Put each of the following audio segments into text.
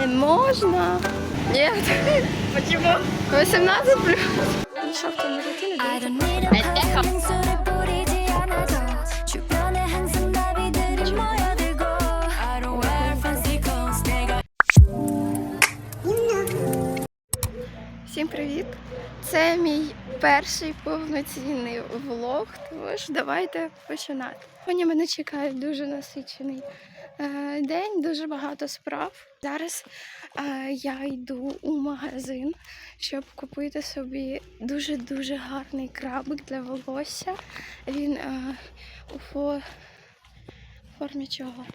Не можна. Ні. Чому? 18 плюс. Всім привіт! Це мій перший повноцінний влог, тож давайте починати. Сьогодні мене чекає дуже насичений день, дуже багато справ. Зараз е, я йду у магазин, щоб купити собі дуже-дуже гарний крабик для волосся. Він е, у фо- формі чого?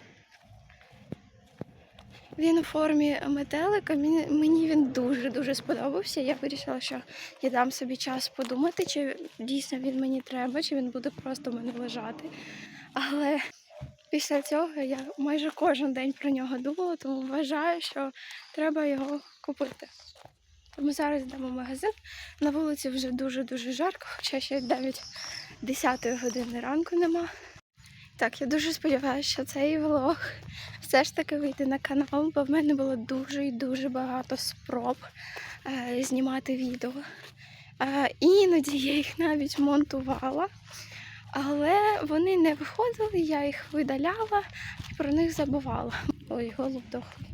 Він у формі метелика. Мені він дуже-дуже сподобався. Я вирішила, що я дам собі час подумати, чи дійсно він мені треба, чи він буде просто в мене лежати. Але після цього я майже кожен день про нього думала, тому вважаю, що треба його купити. Тому зараз йдемо в магазин. На вулиці вже дуже-дуже жарко, хоча ще навіть 10 години ранку нема. Так, я дуже сподіваюся, що цей влог все ж таки вийде на канал, бо в мене було дуже і дуже багато спроб е, знімати відео. Е, іноді я їх навіть монтувала, але вони не виходили, я їх видаляла і про них забувала. Ой, голуб дохлий.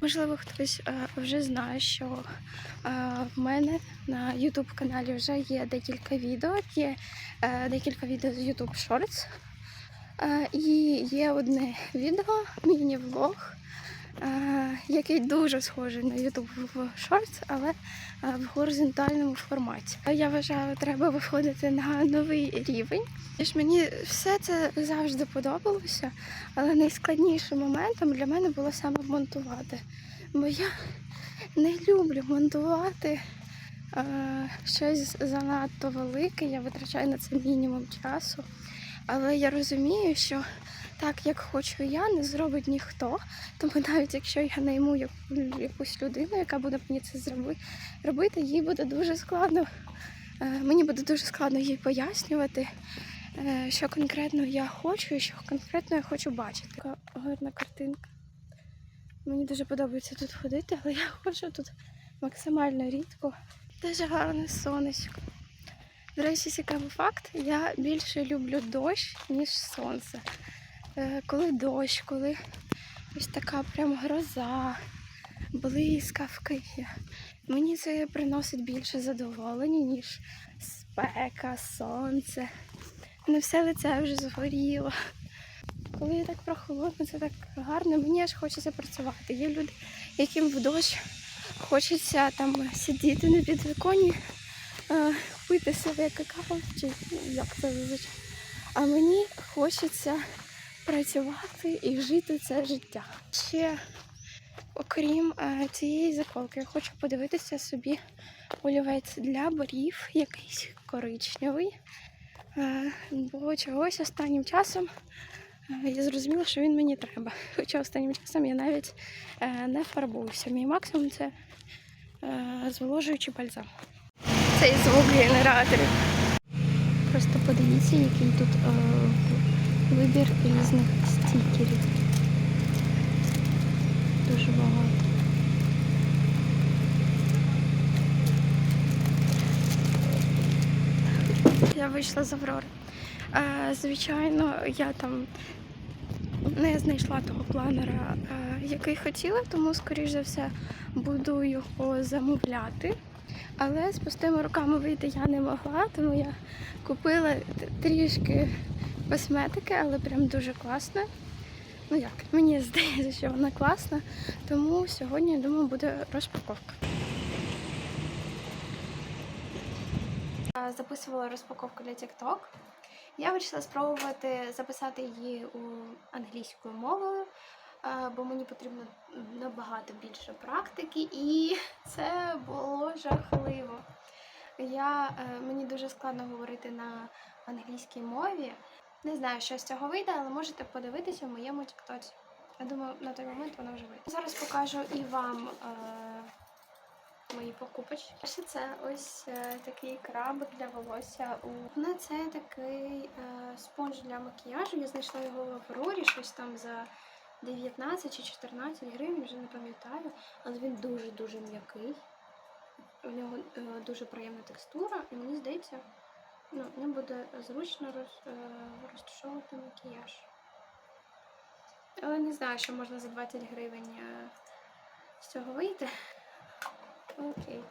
Можливо, хтось е, вже знає, що е, в мене на YouTube каналі вже є декілька відео, є е, декілька відео з YouTube Shorts. І є одне відео, міні-влог, який дуже схожий на YouTube Shorts, але е, в горизонтальному форматі. Я вважаю, треба виходити на новий рівень. Тож мені все це завжди подобалося, але найскладнішим моментом для мене було саме монтувати. Бо я не люблю монтувати е, щось занадто велике, я витрачаю на це мінімум часу. Але я розумію, що так, як хочу я, не зробить ніхто. Тому навіть якщо я найму якусь людину, яка буде мені це робити, їй буде дуже складно. е, Мені буде дуже складно їй пояснювати, е, що конкретно я хочу і що конкретно я хочу бачити. Така гарна картинка. Мені дуже подобається тут ходити, але я ходжу тут максимально рідко. Дуже гарне сонечко. До речі, цікавий факт. Я більше люблю дощ, ніж сонце. Е, Коли дощ, коли ось така прям гроза, блискавки. Мені це приносить більше задоволення, ніж спека, сонце. Не все лице вже згоріло. Коли так прохолодно, це так гарно, мені аж хочеться працювати. Є люди, яким в дощ хочеться там сидіти на підвіконні е, пити себе какао, чи як це зазвичай. А мені хочеться працювати і жити це життя. Ще, окрім е, цієї заколки, я хочу подивитися собі олівець для борів, якийсь коричневий. Е, бо чогось останнім часом е, я зрозуміла, що він мені треба. Хоча останнім часом я навіть не фарбуюся. Мій максимум це зволожуючий бальзам цей звук генераторів. Просто подивіться, який тут вибір різних стікерів. Дуже багато. Я вийшла з Аврори. Е, звичайно, я там не знайшла того планера, е, який хотіла, тому, скоріш за все, буду його замовляти. Але з пустими руками вийти я не могла, тому я купила трішки косметики, але прям дуже класна. Ну як, мені здається, що вона класна, тому сьогодні, я думаю, буде розпаковка. Записувала розпаковку для TikTok. Я вирішила спробувати записати її у англійською мовою, е, бо мені потрібно набагато більше практики, і це було жахливо. Я, е, мені дуже складно говорити на англійській мові. Не знаю, що з цього вийде, але можете подивитися в моєму тіктоці. Я думаю, на той момент воно вже вийде. Зараз покажу і вам е, мої покупочки. Перше це ось е, такий крабик для волосся. У мене це такий е, спонж для макіяжу. Я знайшла його в Аврорі, щось там за 19 чи 14 гривень, вже не пам'ятаю, але він дуже-дуже м'який. У нього е, дуже приємна текстура, і мені здається, ну, ним буде зручно роз, е, розташовувати макіяж. Але не знаю, що можна за 20 гривень е, з цього вийти. Окей.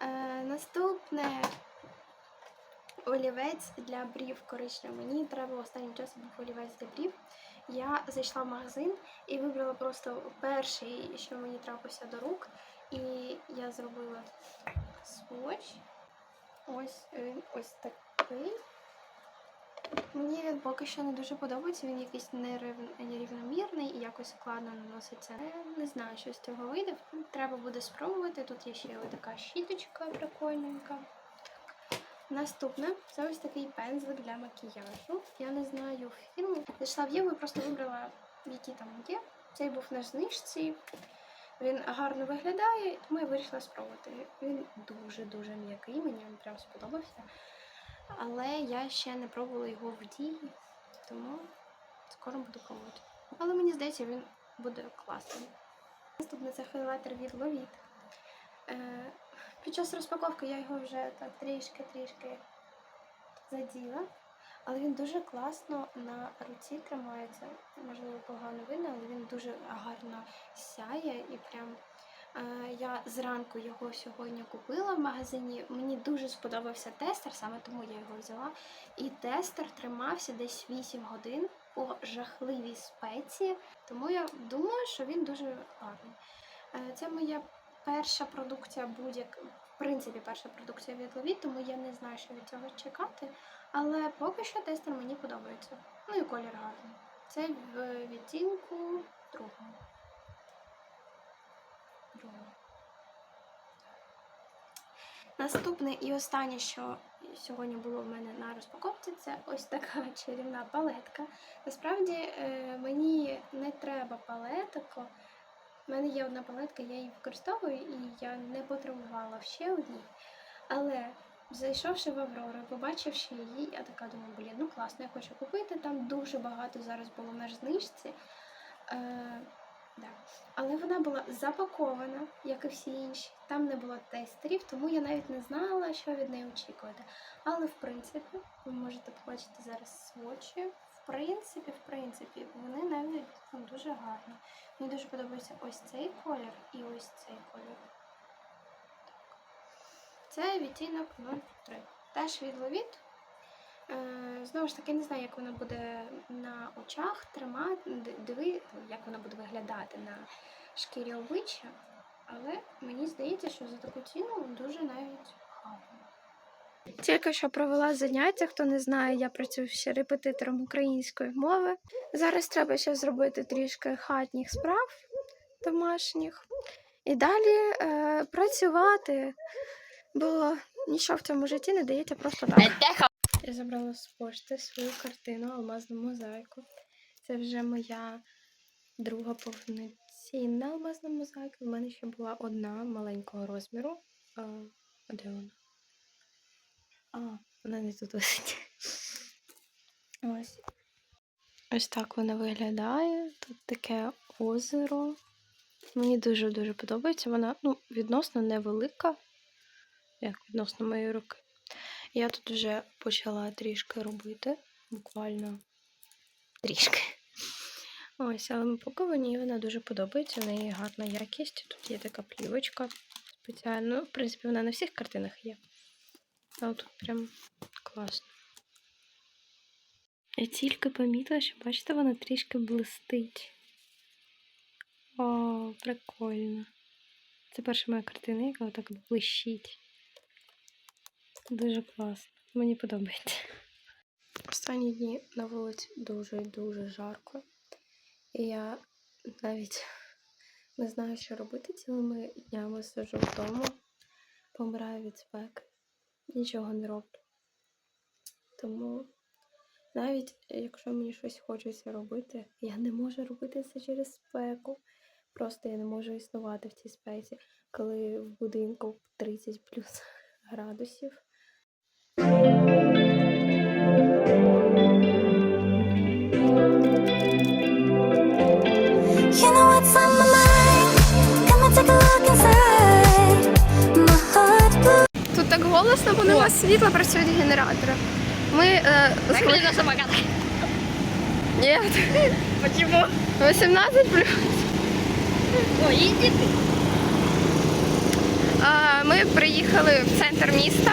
Е, наступне олівець для брів коричневий. Мені треба останнім часом був олівець для брів. Я зайшла в магазин і вибрала просто перший, що мені трапився до рук. І я зробила сводч. Ось він ось такий. Мені він поки що не дуже подобається, він якийсь нерів- нерівномірний і якось складно наноситься. Е, Не знаю, що з цього вийде. Треба буде спробувати. Тут є ще така щіточка прикольненька. Наступне це ось такий пензлик для макіяжу. Я не знаю фірму. Зайшла в Єву і просто вибрала, які там є. Цей був на знижці. Він гарно виглядає, тому я вирішила спробувати. Він дуже-дуже м'який, мені він прям сподобався. Але я ще не пробувала його в дії, тому скоро буду пробувати. Але мені здається, він буде класним. Наступне це хайлайтер від Lovit. Е, під час розпаковки я його вже так трішки-трішки заділа. Але він дуже класно на руці тримається. Можливо, погано видно, але він дуже гарно сяє і прям. Е, я зранку його сьогодні купила в магазині. Мені дуже сподобався тестер, саме тому я його взяла. І тестер тримався десь 8 годин по жахливій спеції. Тому я думаю, що він дуже гарний. Е, Це моя перша продукція будь-як, в принципі, перша продукція від Lovit, тому я не знаю, що від цього чекати. Але поки що тестер мені подобається. Ну і колір гарний. Це в відтінку. Другому. Наступне і останнє, що сьогодні було в мене на розпаковці, це ось така чарівна палетка. Насправді е, мені не треба палеток. У мене є одна палетка, я її використовую і я не потребувала ще одній. Але зайшовши в Аврору, побачивши її, я така думаю, блін, ну класно, я хочу купити. Там дуже багато зараз було на знижці. Е, да. Але вона була запакована, як і всі інші. Там не було тестерів, тому я навіть не знала, що від неї очікувати. Але в принципі, ви можете побачити зараз свочі. В принципі, в принципі, вони навіть ну, дуже гарні. Мені дуже подобається ось цей колір і ось цей колір. Це відтінок 03. Теж від Lovit. Е, Знову ж таки, не знаю, як вона буде на очах тримати, диви, як вона буде виглядати на шкірі обличчя. Але мені здається, що за таку ціну дуже навіть гарно. Тільки що провела заняття, хто не знає, я працюю ще репетитором української мови. Зараз треба ще зробити трішки хатніх справ домашніх і далі е, працювати, бо нічого в цьому житті не дається просто так. Я забрала з пошти свою картину Алмазну мозаїку. Це вже моя друга повноцінна алмазна мозаїка. У мене ще була одна маленького розміру. А, а де вона? А, вона не тут висить. Ось. Ось так вона виглядає. Тут таке озеро. Мені дуже-дуже подобається. Вона ну, відносно невелика, як відносно моєї руки. Я тут вже почала трішки робити, буквально трішки. Ось, але мені вона дуже подобається, в неї гарна якість. Тут є така плівочка спеціальна. Ну, в принципі, вона на всіх картинах є. А тут прям класно. Я тільки помітила, що бачите, вона трішки блистить. О, прикольно. Це перша моя картина, яка отак блищить. Дуже класно. Мені подобається. Останні дні на вулиці дуже і дуже жарко. І я навіть не знаю, що робити цілими днями сижу вдома, помираю від спеки, нічого не роблю. Тому навіть якщо мені щось хочеться робити, я не можу робити це через спеку. Просто я не можу існувати в цій спеці, коли в будинку 30 плюс градусів. Голосно, бо нема світла, працюють генератори. Ми е, з- на самокат. Ні, Почему? 18 плюс. Ой, иди ты. Ми приїхали в центр міста,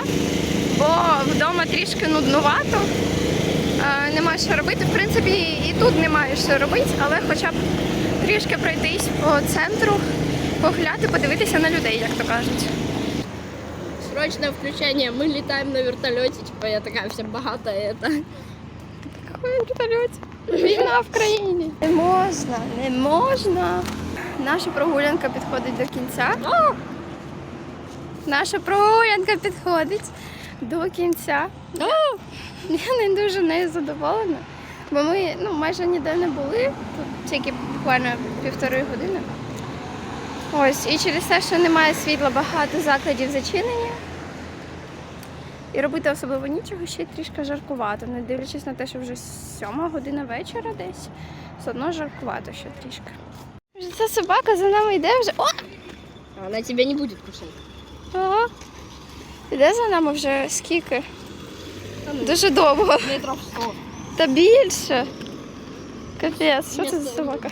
бо вдома трішки нуднувато. А, Нема що робити. В принципі, і тут немає що робити, але хоча б трішки пройтись по центру, погуляти, подивитися на людей, як то кажуть. Срочное включение. Мы летаем на вертолете. Типа я такая вся богатая. Это. Какой вертольот? Війна в країні. Не можна, не можна. Наша прогулянка підходить до кінця. Наша прогулянка підходить до кінця. Я не дуже нею задоволена, бо ми ну, майже ніде не були, тут тільки буквально півтори години. Ось, і через те, що немає світла, багато закладів зачинені. І робити особливо нічого, ще й трішки жаркувато. Не дивлячись на те, що вже сьома година вечора десь, все одно жаркувато ще трішки. Вже Ця собака за нами йде вже. О! Она тебя не будет кушать. Ага. Іде за нами вже скільки? Дуже довго. Метров сто. Та більше. Капець, що це за собака?